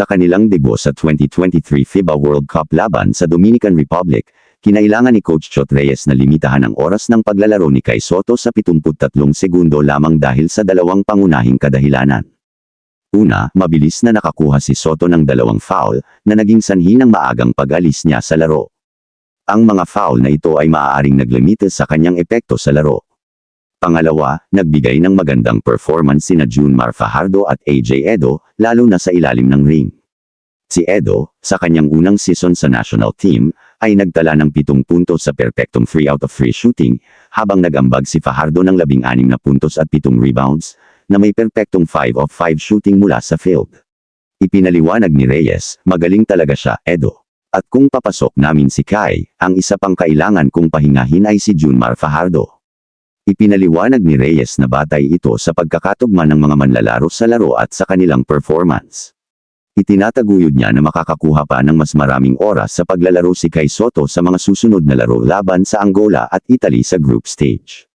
Sa kanilang debut sa 2023 FIBA World Cup laban sa Dominican Republic, kinailangan ni Coach Chot Reyes na limitahan ang oras ng paglalaro ni Kai Soto sa 73 segundo lamang dahil sa dalawang pangunahing kadahilanan. Una, mabilis na nakakuha si Soto ng dalawang foul na naging sanhi ng maagang pag-alis niya sa laro. Ang mga foul na ito ay maaaring naglimite sa kanyang epekto sa laro. Pangalawa, nagbigay ng magandang performance sina Junmar Fajardo at AJ Edo, lalo na sa ilalim ng ring. Si Edo, sa kanyang unang season sa national team, ay nagtala ng pitong puntos sa perpektong 3 out of 3 shooting, habang nagambag si Fajardo ng 16 na puntos at pitong rebounds, na may perpektong 5 of 5 shooting mula sa field. Ipinaliwanag ni Reyes, magaling talaga siya, Edo. At kung papasok namin si Kai, ang isa pang kailangan kong pahingahin ay si Junmar Fajardo. Ipinaliwanag ni Reyes na batay ito sa pagkakatugma ng mga manlalaro sa laro at sa kanilang performance. Itinataguyod niya na makakakuha pa ng mas maraming oras sa paglalaro si Kai Soto sa mga susunod na laro laban sa Angola at Italy sa group stage.